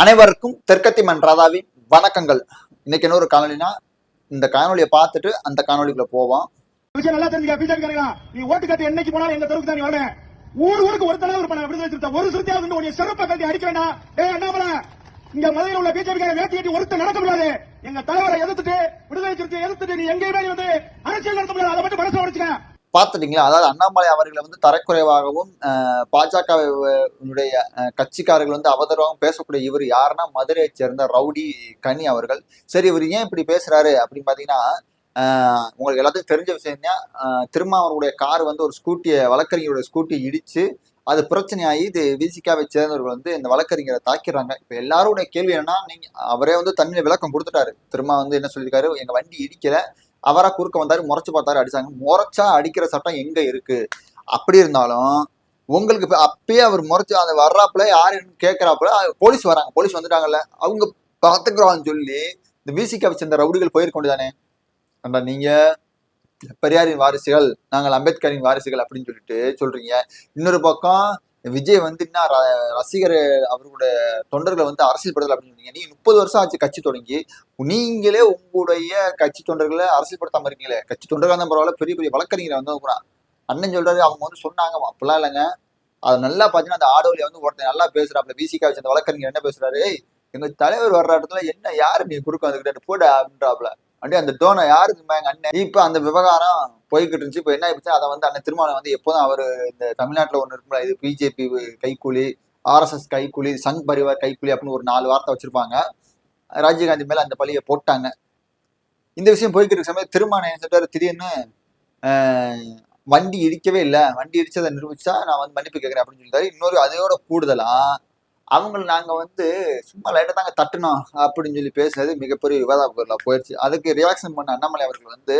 அனைவருக்கும் தெற்கத்தி மன் ராதாவின் வணக்கங்கள். இன்னைக்கு என்ன ஒரு காணொலினா இந்த காணொலியை பார்த்துட்டு அந்த காணொலிக்குள்ள போவோம். விஷயம் நல்லா தெரிஞ்சுக்க பிஜேபி நீ ஓட்டு கட்டு என்னைக்கு போனாலும் எங்க தெருவுக்கு தான் நீ ஊர் ஊருக்கு ஒரு தலைவர் இருப்பான விடுதலை சிறுத்தை ஒரு சிறுத்தையாவது வந்து உன்னை சிறப்பை கட்டி அடிக்கிறேன்னா ஏ அண்ணாமலை இங்க மதுரையில் உள்ள பிஜேபி காரை வேட்டி கட்டி ஒருத்தர் நடக்க முடியாது. எங்க தலைவரை எதிர்த்துட்டு விடுதலை சிறுத்தை எதிர்த்துட்டு நீ எங்கேயுமே வந்து அரசியல் நடத்த முடியாது. அதை மட்டும் மனசுல உடைச்சுக்க. பார்த்துட்டீங்களா? அதாவது அண்ணாமலை அவர்களை வந்து தரக்குறைவாகவும் பாஜகவுடைய கட்சிக்காரர்கள் வந்து அவதரவாகவும் பேசக்கூடிய இவர் யாருன்னா மதுரையை சேர்ந்த ரவுடி கனி அவர்கள். சரி இவர் ஏன் இப்படி பேசுறாரு அப்படின்னு பார்த்தீங்கன்னா உங்களுக்கு எல்லாத்துக்கும் தெரிஞ்ச விஷயம் தான் திருமாவனுடைய கார் வந்து ஒரு ஸ்கூட்டியை வழக்கறிஞருடைய ஸ்கூட்டியை இடிச்சு அது பிரச்சனையாகி இது விசிகாவை சேர்ந்தவர்கள் வந்து இந்த வழக்கறிஞரை தாக்கிறாங்க இப்போ எல்லாருடைய கேள்வி என்னன்னா நீங்க அவரே வந்து தண்ணியில விளக்கம் கொடுத்துட்டாரு. திரும்ப வந்து என்ன சொல்லியிருக்காரு? எங்க வண்டி இடிக்கல. அவராக குறுக்க வந்தார் முறைச்சு பார்த்தாரு அடிச்சாங்க. முறைச்சா அடிக்கிற சட்டம் எங்க இருக்கு? அப்படி இருந்தாலும் உங்களுக்கு அப்பயே அவர் முறைச்சு அந்த வர்றாப்புல யாருன்னு கேட்கறாப்புல போலீஸ் வராங்க. போலீஸ் வந்துட்டாங்கல்ல. அவங்க பாத்துக்கிறோம்னு சொல்லி இந்த விசிகாவை வச்சிருந்த ரவுடிகள் போயிருக்க தானே ஏண்டா நீங்க? பெரியாரின் வாரிசுகள் நாங்கள் அம்பேத்கரின் வாரிசுகள் அப்படின்னு சொல்லிட்டு சொல்றீங்க. இன்னொரு பக்கம் விஜய் வந்து என்ன ர- ரசிகர் அவர்களுடைய தொண்டர்களை வந்து அரசியல் படுத்தல அப்படின்னு சொன்னீங்க. நீங்க முப்பது வருஷம் ஆச்சு கட்சி தொடங்கி. நீங்களே உங்களுடைய கட்சி தொண்டர்களை அரசியல்படுத்தாம இருக்கீங்களே. கட்சி தொண்டர்களாக தான் பரவாயில்ல பெரிய பெரிய வழக்கறிஞரை வந்து கூட. அண்ணன் சொல்றாரு அவங்க வந்து சொன்னாங்க அப்படிலாம் இல்லைங்க. அது நல்லா பார்த்தீங்கன்னா அந்த ஆடோலியை வந்து ஒருத்தன் நல்லா பேசுறாப்ல பிசிகா வச்சு அந்த வழக்கறிஞர் என்ன பேசுறாரு? எங்க தலைவர் வர்ற இடத்துல என்ன யாரு நீ குறுக்க வந்துக்கிட்டு போட அப்படின்றாப்ல அப்படியே அந்த டோனை யாருக்கு எங்க அண்ணன் இப்ப அந்த விவகாரம் போய்கிட்டு இருந்துச்சு. இப்ப என்ன ஆயிடுச்சு அதை வந்து அண்ணன் திருமணம் வந்து எப்போதும் அவர் இந்த தமிழ்நாட்டில் ஒன்று இருக்குல்ல இது பிஜேபி கைக்கூலி ஆர்எஸ்எஸ் கைக்கூலி சங் பரிவார் கைக்கூலி அப்படின்னு ஒரு நாலு வார்த்தை வச்சிருப்பாங்க. ராஜீவ்காந்தி மேல அந்த பழியை போட்டாங்க. இந்த விஷயம் போய்கிட்டு இருக்க சமயம் திருமணம் என்ன சொல்லிட்டு திடீர்னு வண்டி இடிக்கவே இல்லை. வண்டி இடிச்சதை நிரூபிச்சா நான் வந்து மன்னிப்பு கேட்குறேன் அப்படின்னு சொல்லிட்டாரு. இன்னொரு அதையோட கூடுதலா அவங்களை நாங்கள் வந்து சும்மா லைட்டாக தாங்க தட்டணும் அப்படின்னு சொல்லி பேசுனது மிகப்பெரிய விவாத பொருளாக போயிடுச்சு அதுக்கு ரியாக்ஷன் பண்ண அண்ணாமலை அவர்கள் வந்து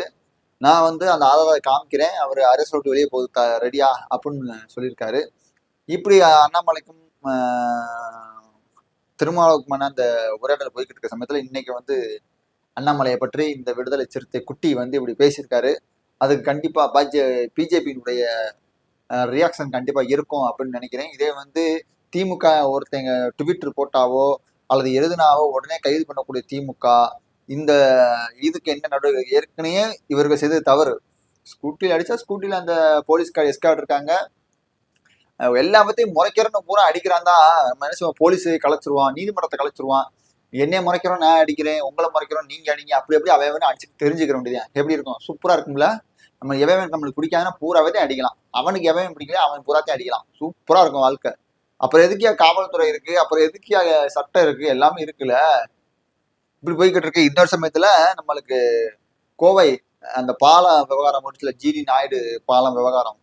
நான் வந்து அந்த ஆதாரத்தை காமிக்கிறேன் அவர் அரசு விட்டு வெளியே போகுது ரெடியா அப்படின்னு சொல்லியிருக்காரு. இப்படி அண்ணாமலைக்கும் திருமாவளவுக்குமான அந்த உரையாடல் போய்கிட்டு இருக்க சமயத்தில் இன்னைக்கு வந்து அண்ணாமலையை பற்றி இந்த விடுதலை சிறுத்தை குட்டி வந்து இப்படி பேசியிருக்காரு. அதுக்கு கண்டிப்பாக பாஜ பிஜேபியினுடைய ரியாக்ஷன் கண்டிப்பாக இருக்கும் அப்படின்னு நினைக்கிறேன். இதே வந்து திமுக ஒருத்தங்க ட்விட்டர் போட்டாவோ அல்லது எழுதுனாவோ உடனே கைது பண்ணக்கூடிய திமுக இந்த இதுக்கு என்ன நடவடிக்கை ஏற்கனவே இவர்கள் செய்தது தவறு. ஸ்கூட்டியில் அடித்தா ஸ்கூட்டியில் அந்த போலீஸ்கார் எஸ்கார்ட் இருக்காங்க. எல்லாத்தையும் முறைக்கிறன்னு பூரா அடிக்கிறான் தான். நம்ம என்ன கலைச்சிருவான் நீதிமன்றத்தை கலைச்சிருவான். என்னைய முறைக்கிறோம் நான் அடிக்கிறேன் உங்களை முறைக்கிறோம் நீங்க அடிங்க அப்படி எப்படி அவன் அடிச்சு தெரிஞ்சுக்கிற வேண்டியது எப்படி இருக்கும்? சூப்பரா இருக்கும்ல? நம்ம எவன் நம்மளுக்கு பிடிக்காதுன்னா பூராவே அடிக்கலாம். அவனுக்கு எவன் பிடிக்கல அவன் பூராத்தையும் அடிக்கலாம். சூப்பரா இருக்கும் வாழ்க்கை. அப்புறம் எதுக்கியா காவல்துறை இருக்கு? அப்புறம் எதுக்கியா சட்டம் இருக்கு? எல்லாமே இருக்குல்ல. இப்படி போய்கிட்டு இருக்கு. இன்னொரு சமயத்துல நம்மளுக்கு கோவை அந்த பாலம் விவகாரம் முடிச்சுல ஜிடி நாயுடு பாலம் விவகாரம்.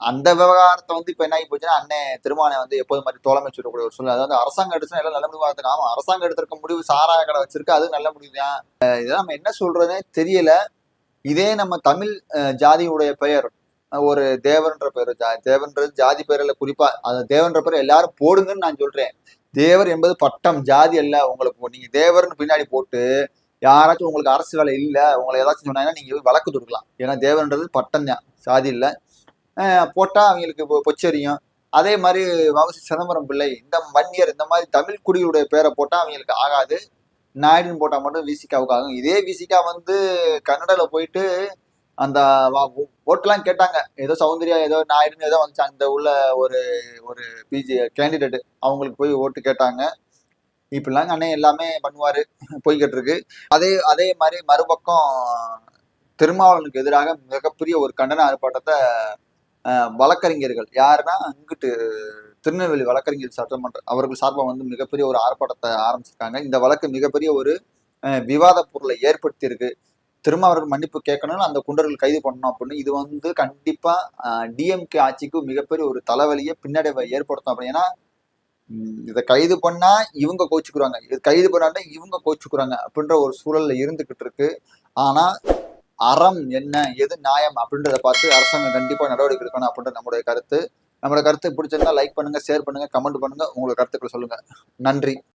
அந்த விவகாரத்தை வந்து இப்ப என்ன ஆகி போச்சுன்னா அண்ணன் திருமானை வந்து எப்போது மாதிரி தோழமை சொல்லக்கூடிய ஒரு சூழ்நிலை. அதாவது அரசாங்கம் எடுத்து எல்லாம் நல்ல முடிவு எடுத்துக்க. ஆமா அரசாங்கம் எடுத்திருக்க முடிவு சாராய கடை வச்சிருக்கு. அது நல்ல முடிவு தான். இதெல்லாம் நம்ம என்ன சொல்றதுன்னே தெரியல. இதே நம்ம தமிழ் ஜாதியுடைய பெயர் ஒரு தேவர்ன்ற பேர் ஜா- தேவன்றது ஜாதி பேரில் குறிப்பா அந்த தேவன்ற பேர் எல்லாரும் போடுங்கன்னு நான் சொல்றேன். தேவர் என்பது பட்டம் ஜாதி அல்ல. உங்களுக்கு நீங்க தேவர்னு பின்னாடி போட்டு யாராச்சும் உங்களுக்கு அரசு வேலை இல்லை உங்களை ஏதாச்சும் சொன்னாங்கன்னா நீங்க போய் வழக்கு தொடுக்கலாம். ஏன்னா தேவன்றது பட்டம் தான் சாதி இல்லை. போட்டால் போட்டா அவங்களுக்கு பொச்சரியும். அதே மாதிரி வவுசி சிதம்பரம் பிள்ளை இந்த வன்னியர் இந்த மாதிரி தமிழ் குடியுடைய பேரை போட்டா அவங்களுக்கு ஆகாது. நாயுடுன்னு போட்டால் மட்டும் விசிகாவுக்கு ஆகும். இதே விசிகா வந்து கன்னடாவில் போயிட்டு அந்த ஓ- ஓட்டுலாம் கேட்டாங்க. ஏதோ சௌந்தர்யா ஏதோ நாயுடுன்னு ஏதோ வந்துச்சு. அந்த உள்ள ஒரு ஒரு பிஜி கேண்டிடேட் அவங்களுக்கு போய் ஓட்டு கேட்டாங்க. இப்படிலாம் அண்ணன் எல்லாமே பண்ணுவாரு. போய்கிட்டு இருக்கு அதே அதே மாதிரி மறுபக்கம் திருமாவளனுக்கு எதிராக மிகப்பெரிய ஒரு கண்டன ஆர்ப்பாட்டத்தை வழக்கறிஞர்கள் யாருன்னா அங்கிட்டு திருநெல்வேலி வழக்கறிஞர் சட்டமன்ற அவர்கள் சார்பாக வந்து மிகப்பெரிய ஒரு ஆர்ப்பாட்டத்தை ஆரம்பிச்சிருக்காங்க. இந்த வழக்கு மிகப்பெரிய ஒரு விவாத பொருளை ஏற்படுத்தி திரும்ப அவர்கள் மன்னிப்பு கேட்கணும்னு அந்த குண்டர்கள் கைது பண்ணணும் அப்படின்னு இது வந்து கண்டிப்பா டிஎம்கே ஆட்சிக்கு மிகப்பெரிய ஒரு தலைவலியை பின்னடைவை ஏற்படுத்தும் அப்படின்னா. இதை கைது பண்ணா இவங்க கோச்சுக்குறாங்க. இது கைது பண்ணாட்டா இவங்க கோச்சுக்குறாங்க அப்படின்ற ஒரு சூழல்ல இருந்துகிட்டு இருக்கு. ஆனா அறம் என்ன எது நியாயம் அப்படின்றத பார்த்து அரசாங்கம் கண்டிப்பா நடவடிக்கை எடுக்கணும் அப்படின்ற நம்முடைய கருத்து. நம்மளோட கருத்து பிடிச்சிருந்தா லைக் பண்ணுங்க ஷேர் பண்ணுங்க கமெண்ட் பண்ணுங்க. உங்களோட கருத்துக்களை சொல்லுங்க. நன்றி.